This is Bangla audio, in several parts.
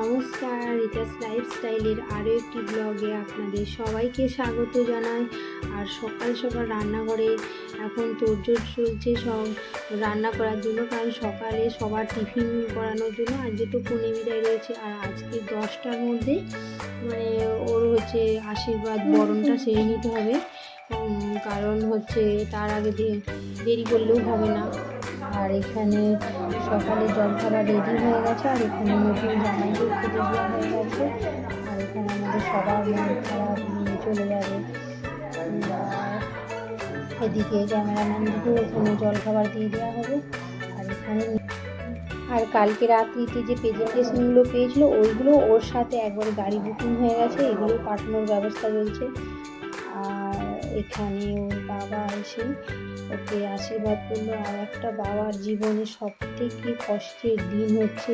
নমস্কার, রিতাস লাইফস্টাইলের আরও একটি ব্লগে আপনাদের সবাইকে স্বাগত জানাই। আর সকাল সকাল রান্নাঘরে এখন তোড়জোড় চলছে সব রান্না করার জন্য, কারণ সকালে সবার টিফিন করানোর জন্য আজকে তো পুনে বিদায় রয়েছে, আর আজকে দশটার মধ্যে মানে ওর হচ্ছে আশীর্বাদ বরণটা সেরে নিতে হবে। কারণ হচ্ছে তার আগে দেরি করলেও হবে না। আর এখানে সকালে জলখাবার রেডি হয়ে গেছে, আর এখানে নতুন জামাইদের খুঁজে দেওয়া হয়ে গেছে। আর এখানে আমাদের সবার মন খারাপ নিয়ে চলে যাবে। এদিকে ক্যামেরাম্যানদেরকেও এখানে জলখাবার দিয়ে দেওয়া হবে। আর এখানে আর কালকে রাত্রিতে যে প্রেজেন্টেশনগুলো পেয়েছিলো, ওইগুলো ওর সাথে একবারে গাড়ি বুকিং হয়ে গেছে। এগুলো পাঠানোর ব্যবস্থা চলছে আর এখানে ওর বাবা এসে ওকে আশীর্বাদ করল। আর একটা বাবার জীবনে সব থেকে কষ্টের দিন হচ্ছে?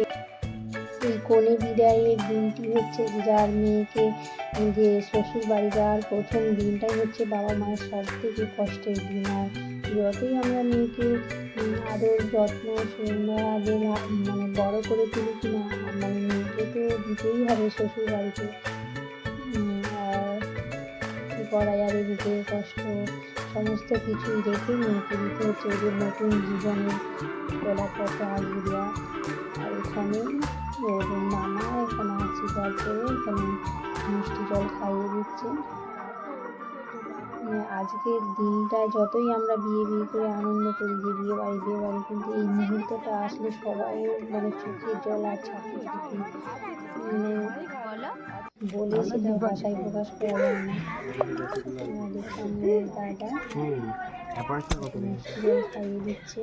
এই কনে বিদায়ের দিনটি হচ্ছে যার মেয়েকে যে শ্বশুর বাড়ি যাওয়ার প্রথম দিনটাই হচ্ছে বাবা মায়ের সব থেকে কষ্টের দিন। আর যতই আমরা মেয়েকে আদর, যত্ন, সুন্দর মানে বড় করে তুলি কিনা মানে মেয়েকে তো দিতেই হবে শ্বশুর বাড়িতে কী করা যাবে বুকে কষ্ট, সমস্ত কিছুই রেখে মেয়েকে দিতে হচ্ছে ওদের নতুন জীবনের গোলাপথে আগিয়ে দেওয়া আর এখানে ওর মামা এখানে আশীর্বাদ করে এখানে মিষ্টি জল খাইয়ে দিচ্ছে। মানে আজকের দিনটা যতই আমরা বিয়ে বিয়ে করে আনন্দ করি যে বিয়ে বাড়ি বিয়ে বাড়ি, কিন্তু এই মুহূর্তটা আসলে সবাই মানে চোখের জল আর ছাপে মানে বলে সেটা ভাষায় প্রকাশ করা যায় না আমাদের সামনে দাদা জল খাইয়ে দিচ্ছে।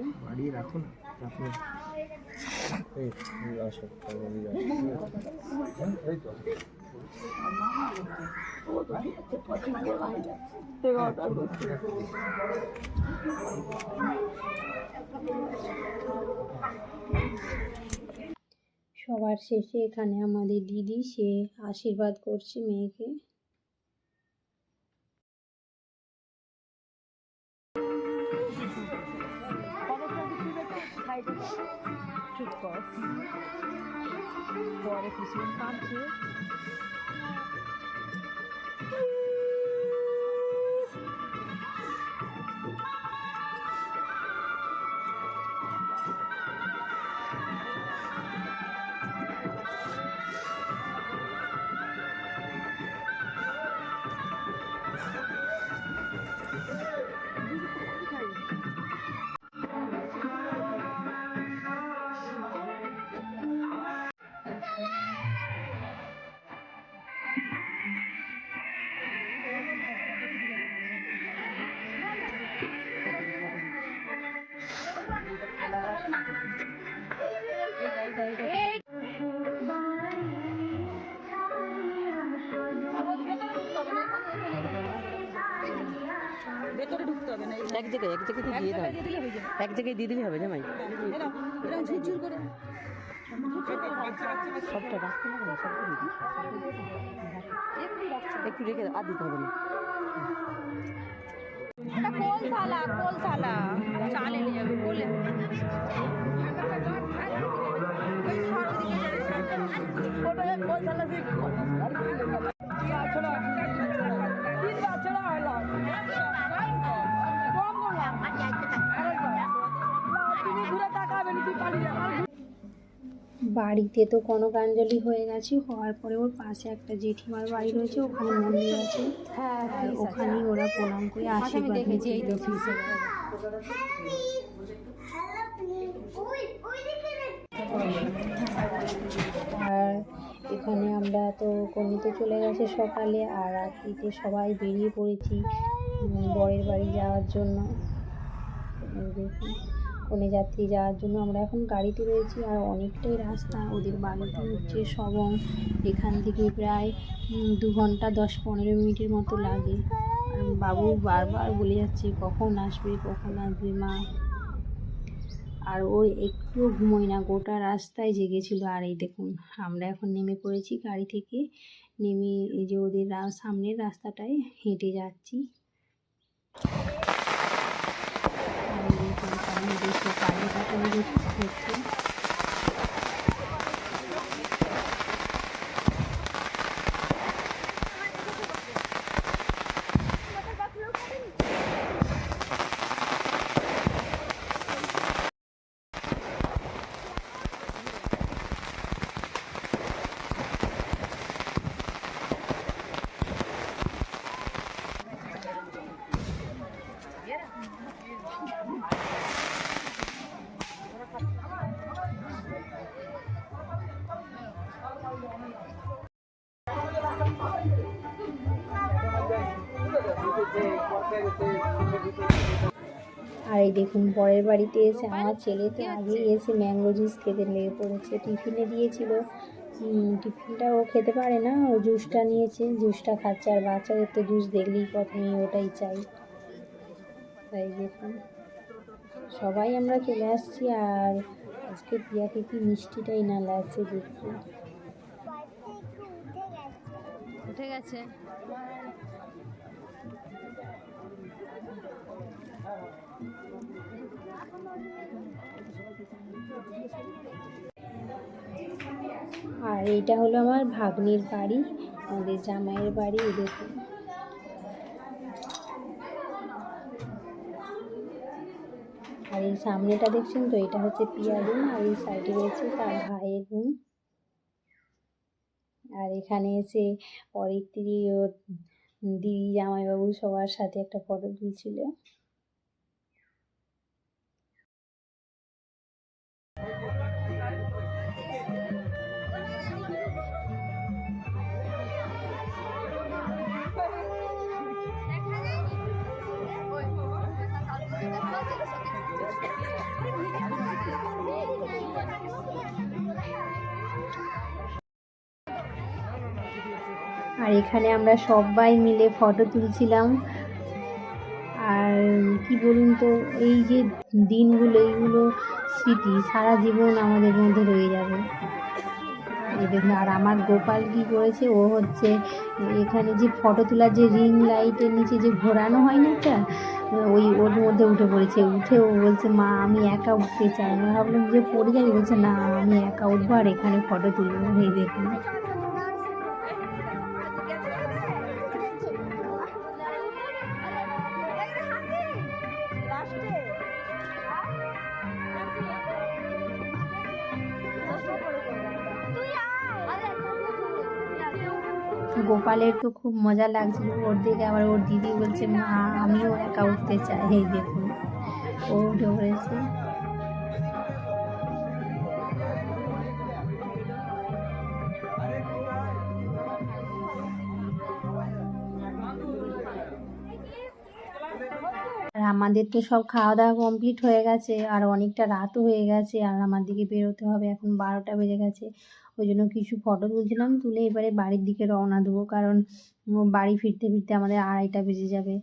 সবার শেষে এখানে আমাদের দিদি সে আশীর্বাদ করছে মেয়েকে। পরে কিছু কাঁদছে এক জায়গায় এক জায়গায় দিয়ে দাও এক জায়গায় দিয়ে দিলে হবে জামাই সবটা রাখতে একটু রেখে আর দিতে হবে না। কোল থালা কোল থালা। চালে নিয়ে যাবে কোলে। বাড়িতে তো কনকাঞ্জলি হয়ে গেছে হওয়ার পরে ওর পাশে একটা জেঠিমার বাড়ি রয়েছে ওখানে মন্দির আছে। আর ওখানেই ওরা প্রণাম করে আশীর্বাদ। আর এখানে আমরা তো কর্মীতে চলে গেছে সকালে আর রাত্রিতে সবাই বেরিয়ে পড়েছি বরের বাড়ি যাওয়ার জন্য। দেখুন। কনে যাত্রী যাওয়ার জন্য আমরা এখন গাড়িতে রয়েছি আর অনেকটাই রাস্তা। ওদের বাড়িতে হচ্ছে সবং। এখান থেকে প্রায় দু ঘণ্টা দশ পনেরো মিনিটের মতো লাগে। বাবু বারবার বলে যাচ্ছে, কখন আসবে কখন আসবে মা? আর ও একটুও ঘুমোয় না, গোটা রাস্তায় জেগেছিল। আর এই দেখুন, আমরা এখন নেমে পড়েছি গাড়ি থেকে। নেমে এই যে ওদের সামনের রাস্তাটায় হেঁটে যাচ্ছি। দেশে কালী কাটানো হচ্ছে আর এই দেখুন, পরের বাড়িতে এসে আমার ছেলে তো আগেই এসে ম্যাঙ্গো জুস খেতে লেগে পড়েছে। টিফিনে দিয়েছিল। টিফিনটা ও খেতে পারে না, ও জুসটা নিয়েছে জুসটা খাচ্ছে। আর বাচ্চাদের তো জুস দেখলেই প্রথমেই ওটাই চাই। তাই দেখুন, সবাই আমরা চলে আসছি। আর আজকে প্রিয়াকে কি মিষ্টিটাই না লাগছে দেখতে উঠে গেছে। আর এইটা হলো আমার ভাগ্নির বাড়ি, আমাদের জামাইয়ের বাড়ি দেখুন। আর এই সামনেটা দেখছেন তো, এটা হচ্ছে পিয়া রুম, আর এই সাইডে রয়েছে তার ভাইয়ের রুম। আর এখানে এসে অরিত্রী ও দিদি জামাইবাবু সবার সাথে একটা ফটো তুলছিল। আর এখানে আমরা সবাই মিলে ফটো তুলছিলাম। বলুন তো, এই যে দিনগুলো, এইগুলো স্মৃতি সারা জীবন আমাদের মধ্যে রয়ে যাবে। দেখুন, আর আমার গোপাল কি করেছে? ও হচ্ছে এখানে যে ফটো তোলার যে রিং লাইটের নিচে যে ঘোরানো হয় না একটা, ওই ওর মধ্যে উঠে পড়েছে। উঠে ও বলছে, মা, আমি একা উঠতে চাই। না ভাবলাম, যে পড়ে যাবি? বলছে, না, আমি একা উঠবো আর এখানে ফটো তুলবো। এই দেখুন। গোপালের তো খুব মজা লাগছিল। ওর দিকে আবার ওর দিদি বলছে, মা, আমিও একা উঠতে চাই। এই দেখুন, ও উঠে পড়েছে। আমাদের তো সব খাওয়া দাওয়া কমপ্লিট হয়ে গেছে, আর অনেকটা রাতও হয়ে গেছে, আর আমার দিকে বেরোতে হবে, এখন বারোটা বেজে গেছে। ওই জন্য কিছু ফটো তুলছিলাম, তুলে এবারে বাড়ির দিকে রওনা দেবো, কারণ বাড়ি ফিরতে ফিরতে আমাদের আড়াইটা বেজে যাবে।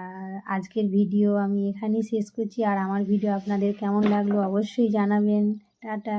আর আজকের ভিডিও আমি এখানেই শেষ করছি, আর আমার ভিডিও আপনাদের কেমন লাগল অবশ্যই জানাবেন। টাটা।